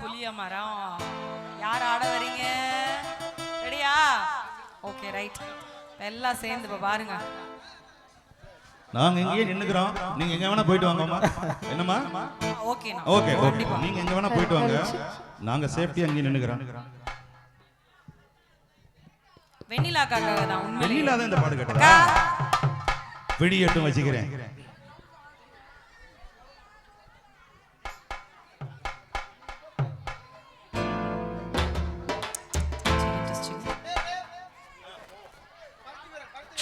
புளிய மரம். யார் ஆட வரீங்க? ரெடியா? ஓகே ரைட் எல்லாம் சேர்ந்து இப்ப பாருங்க. நாங்க இங்கேயே நின்னுக்கிறோம். நீங்க எங்க வேணா போயிட்டு வாங்கம்மா. என்னம்மா? ஓகே ஓகே ஓகே நீங்க எங்க வேணா போயிட்டு வாங்க. நாங்க சேஃப்டியா அங்கேயே நின்னுக்கிறோம். வெண்ணிலாக்காக தான் வெளியில தான் இந்த பாடு கேட்டதா? வெடியட்டும் வச்சுக்கிறேன்.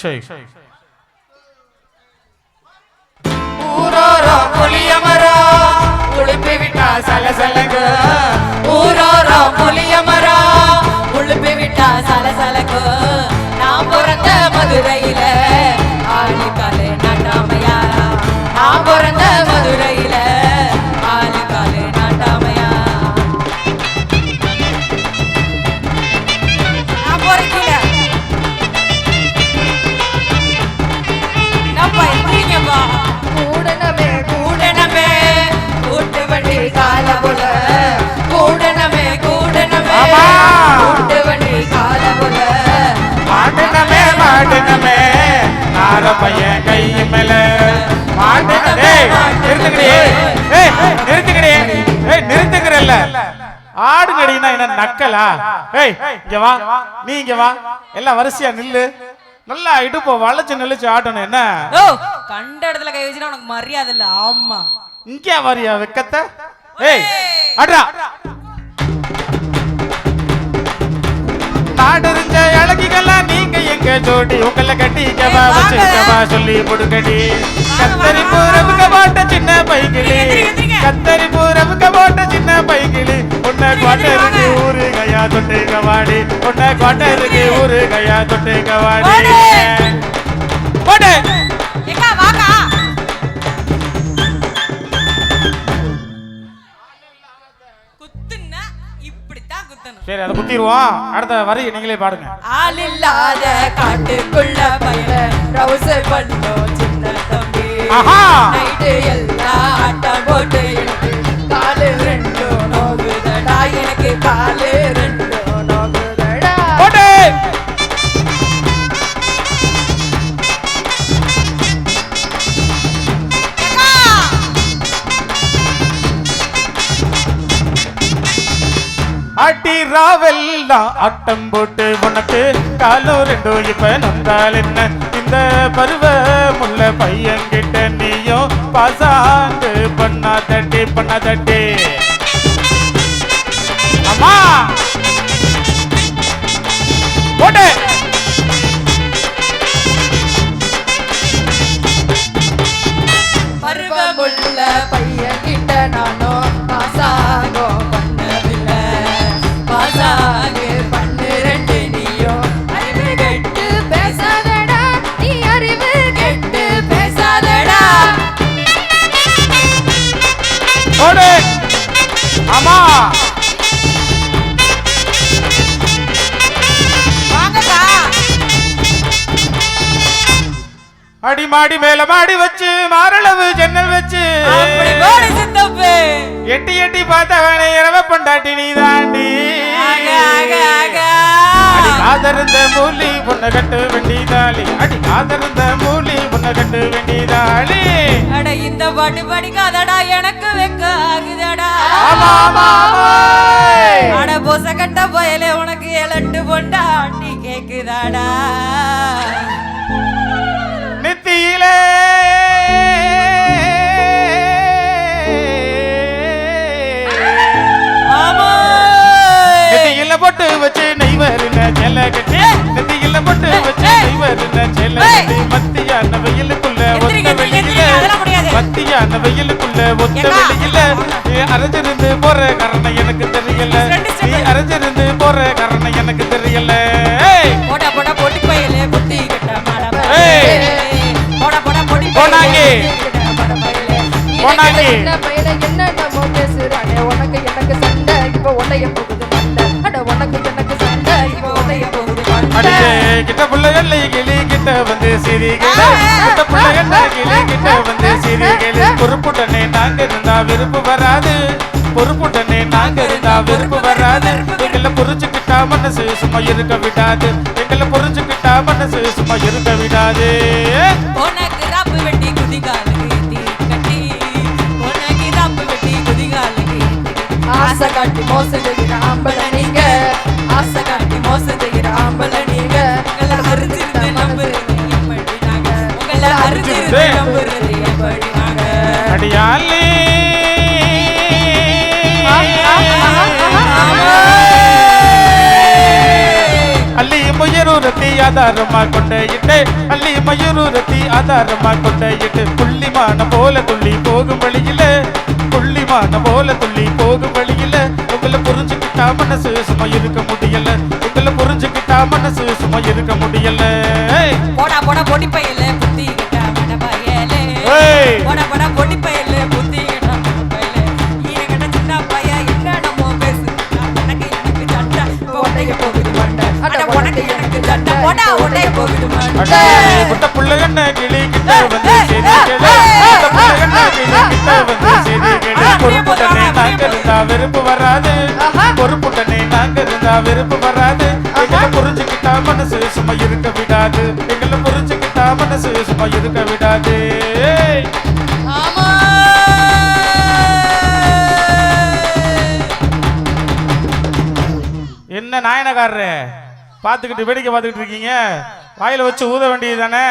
ஷேக் ஊரோரோ புளியமரோ மரம் உளுப்பி விட்டா சலசலங்க ஊரோரம் நார பையன் கை மேல. மாட்டுனே நிறுத்துக்கடி ஏய் நிறுத்துக்கடி ஏய் நிறுத்துக்கிறல்ல ஆடு கடினா என்ன நக்கலா? ஏய் இங்க வா. நீ இங்க வா. எல்லாம் வரிசையா நில்லு. நல்லா இடுப்ப வளைச்சு நில்லுச்சு ஆட்டணும். என்ன? கண்ட இடத்துல கை வச்சுனா உனக்கு மரியாதை இல்ல. ஆமா. இங்க வரியா வெக்கத்த? ஏய் அட்ரா எங்க ஜோடி உங்களை கட்டிக்கவா ஏய், வாங்க. வச்சுக்கவா சொல்லி கொடுக்கடி கத்தரி பூரவுக்க போட்ட சின்ன பைக்கிளி. கத்தரி பூரவுக்க போட்ட சின்ன பைக்கிளி உன்னை குவாட்டருக்கு வாங்க. ஊரு கையா தொட்டு கவாடி உன்னை குவாட்டருக்கு ஊரு கையா தொட்டு கவாடி போடு. குத்துன்னா இப்படித்தான் குத்தணும். சரி அதை குத்திடுவோம் அடுத்த வரி நீங்களே பாடுங்க. ஆள் இல்லாத காட்டுக்குள்ள பயிர ரவுசர் பண்ணோம் சின்ன தம்பி. நைட்டு எல்லாம் ஆட்டம் போட்டு அடி அட்டம் போட்டு உனக்கு காலம் ரெண்டு இப்ப நந்தால் என்ன? இந்த பருவ முல்ல பையன் கிட்ட நீயும் பாசாண்டு பண்ணா தட்டி பண்ணா தட்டி. அம்மா! போட்டு பருவமுள்ள பையன் வாங்கக்கா. அடி மாடி மேல மாடி வச்சு மாரளவு ஜன்னல் வச்சு. எட்டி எட்டி பார்த்தவனை இரவ பொண்டாட்டி நீ தாண்டி காதருந்த மூலி பொண்ணை கட்டு வெண்டிதாளி அடி காதருந்த மூலி கட்டு வெண்டிதாளி அட இந்த பாட்டு படிக்காதடா எனக்கு வெக்க ஆகுதடா. அட பொச கட்ட பயலே உனக்கு எலட்டு பொண்டாட்டி கேக்குதாடா. நெத்தியிலே. பொட்டு வச்சு நெய்வருன செல்ல கட்டி. நெத்தியில பொட்டு வச்சு நெய்வருன செல்ல மத்தியான வெயிலுக்குள்ள ஒத்த. வெளியில நீ அரைஞ்சிருந்து போற காரணம் எனக்கு தெரியல. நீ அரைஞ்சிருந்து போற காரணம் எனக்கு தெரியல போடா போடா பொட்டி பயலே புத்தி கட்ட மாட. போடா போடா பொடி போனாங்கி. போனாங்கி. என்ன பேசுறானே உனக்கு எனக்கு சண்டை இப்ப உடைய போகுது அட உனக்கு எனக்கு சண்டை இப்ப உடைய போகுது மண்டை அடியே கிட்ட புள்ள எல்லை கிளி கிட்ட வந்து சிரிகளே கிளி கிட்ட வந்து சிரிகளே பொறுப்புடனே நாங்க இருந்தா விருப்பு வராது. பொறுப்புடனே நாங்க இருந்தா வெறுப்பு வராது. எங்களை புரிஞ்சுக்கிட்டா மனசு சும்மா இருக்க விடாது. எங்களை புரிஞ்சுக்கிட்டா மனசு சும்மா இருக்க விடாது. உனக்கு ரப்பு வெட்டி ஏத்தி கட்டி. உனக்கு ரப்பு வெட்டி ஏத்தி ஆசை காட்டி மோசம் அரிஞ்சிருந்து அள்ளி மயூரத்தி ஆதாரமா கொண்ட இட்டு அள்ளி மயூரூரத்தி ஆதாரமா கொண்ட இட்டு புள்ளிமான போல துள்ளி போகும் வழியில புள்ளிமான போல துள்ளி போகும் வழியில உங்களை புரிஞ்சுக்கிட்டா மனசு சும்மா இருக்க முடியல. உங்களை புரிஞ்சுக்கிட்டா மனசு சும்மா இருக்க முடியல. ஏய், போடா போடா பொடி பையல. புட்ட புள்ளகண்ண கிளி கிட்ட வந்து. பொறுப்புடனே நாங்க இருந்தா வெறுப்பு வராது. பொறுப்புடனே நாங்க இருந்தா வெறுப்பு வராது. எங்களை புரிஞ்சுக்கிட்டா மனசு சும்மா இருக்க விடாது. எங்களை புரிஞ்சுக்கிட்டா மனசு சும்மா இருக்க விடாது. என்ன நாயனக்காரரு பார்த்துக்கிட்டு வேடிக்கை பார்த்துக்கிட்டு இருக்கீங்க? வாயில வச்சு ஊத வேண்டியது தானே